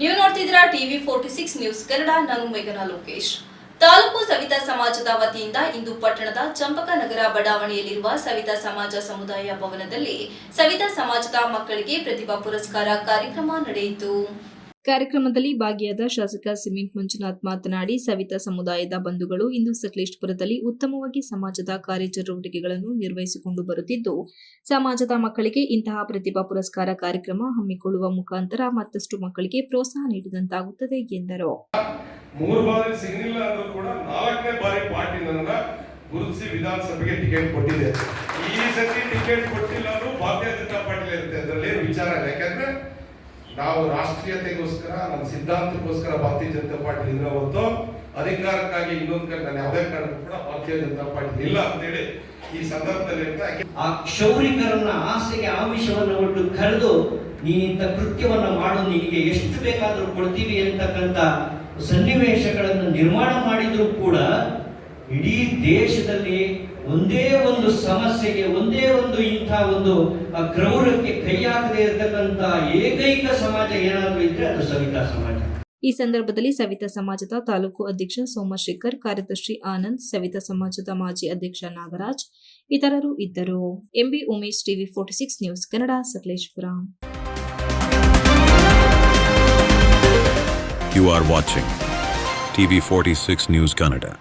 ನೀವು ನೋಡ್ತಿದ್ದೀರಾ TV forty six news Kannada, ನಾನು ಮೇಘನಾ ಲೋಕೇಶ್. ತಾಲೂಕು ಸವಿತಾ ಸಮಾಜದ ವತಿಯಿಂದ ಇಂದು ಪಟ್ಟಣದ ಚಂಪಕ ನಗರ ಬಡಾವಣೆಯಲ್ಲಿರುವ ಸವಿತಾ ಸಮಾಜ ಸಮುದಾಯ ಭವನದಲ್ಲಿ ಸವಿತಾ ಸಮಾಜದ ಮಕ್ಕಳಿಗೆ ಪ್ರತಿಭಾ ಪುರಸ್ಕಾರ ಕಾರ್ಯಕ್ರಮ ನಡೆಯಿತು. ಕಾರ್ಯಕ್ರಮದಲ್ಲಿ ಭಾಗಿಯಾದ ಶಾಸಕ ಸಿಮೆಂಟ್ ಮಂಜುನಾಥ್ ಮಾತನಾಡಿ, ಸವಿತಾ ಸಮುದಾಯದ ಬಂಧುಗಳು ಇಂದು ಸಕಲೇಶ್ಪುರದಲ್ಲಿ ಉತ್ತಮವಾಗಿ ಸಮಾಜದ ಕಾರ್ಯಚಟುವಟಿಕೆಗಳನ್ನು ನಿರ್ವಹಿಸಿಕೊಂಡು ಬರುತ್ತಿದ್ದು, ಸಮಾಜದ ಮಕ್ಕಳಿಗೆ ಇಂತಹ ಪ್ರತಿಭಾ ಪುರಸ್ಕಾರ ಕಾರ್ಯಕ್ರಮ ಹಮ್ಮಿಕೊಳ್ಳುವ ಮುಖಾಂತರ ಮತ್ತಷ್ಟು ಮಕ್ಕಳಿಗೆ ಪ್ರೋತ್ಸಾಹ ನೀಡಿದಂತಾಗುತ್ತದೆ ಎಂದರು. ಗುರುತಿಸಿ ವಿಧಾನಸಭೆಗೆ ಟಿಕೆಟ್ ಕೊಟ್ಟಿದೆ. ಈ ಸತಿ ಟಿಕೆಟ್ ಕೊಟ್ಟಿಲ್ಲ ಅಂದ್ರೂ ಭಾರತೀಯ ಜನತಾ ಇರುತ್ತೆ. ಅದರಲ್ಲಿ ವಿಚಾರ ಯಾಕಂದ್ರೆ ನಾವು ರಾಷ್ಟ್ರೀಯತೆಗೋಸ್ಕರ, ನಮ್ಮ ಸಿದ್ಧಾಂತಕ್ಕೋಸ್ಕರ ಭಾರತೀಯ ಜನತಾ ಪಾರ್ಟಿ ಇದ್ರೆ ಹೊರತು ಅಧಿಕಾರಕ್ಕಾಗಿ ಇನ್ನೊಂದು ಕಡೆ ನಾನು ಯಾವುದೇ ಕಾರಣಕ್ಕೂ ಕೂಡ ಭಾರತೀಯ ಜನತಾ ಪಾರ್ಟಿ ಇಲ್ಲ ಅಂತೇಳಿ ಈ ಸಂದರ್ಭದಲ್ಲಿ ಆ ಕ್ಷೌರಿಕರನ್ನ ಆಸೆಗೆ ಆಮಿಷವನ್ನು ಒಟ್ಟು ಕರೆದು ನೀನಿಂತ ಕೃತ್ಯವನ್ನ ಮಾಡು, ನಿನಗೆ ಎಷ್ಟು ಬೇಕಾದರೂ ಕೊಡ್ತೀವಿ ಅಂತಕ್ಕಂಥ ಸನ್ನಿವೇಶಗಳನ್ನು ನಿರ್ಮಾಣ ಮಾಡಿದರೂ ಕೂಡ ಇಡೀ ದೇಶದಲ್ಲಿ ಒಂದೇ ಒಂದು ಸಮಸ್ಯೆಗೆ ಒಂದೇ ಒಂದು ಇಂಥ ಒಂದು ಕ್ರೌರಕ್ಕೆ ಕೈ ಹಾಕದೇ ಇರತಕ್ಕಂತ ಏಕೈಕ ಸಮಾಜ ಏನಾದರೂ ಇದ್ರೆ ಅದು ಸವಿತಾ ಸಮಾಜ. ಈ ಸಂದರ್ಭದಲ್ಲಿ ಸವಿತಾ ಸಮಾಜದ ತಾಲೂಕು ಅಧ್ಯಕ್ಷ ಸೋಮಶೇಖರ್ ಕಾರ್ಯದರ್ಶಿ ಆನಂದ್ ಸವಿತಾ ಸಮಾಜದ ಮಾಜಿ ಅಧ್ಯಕ್ಷ ನಾಗರಾಜ್ ಇತರರು ಇದ್ದರು. MB Umesh TV forty six news Kannada Sakleshpur. You are watching TV46 News Kannada.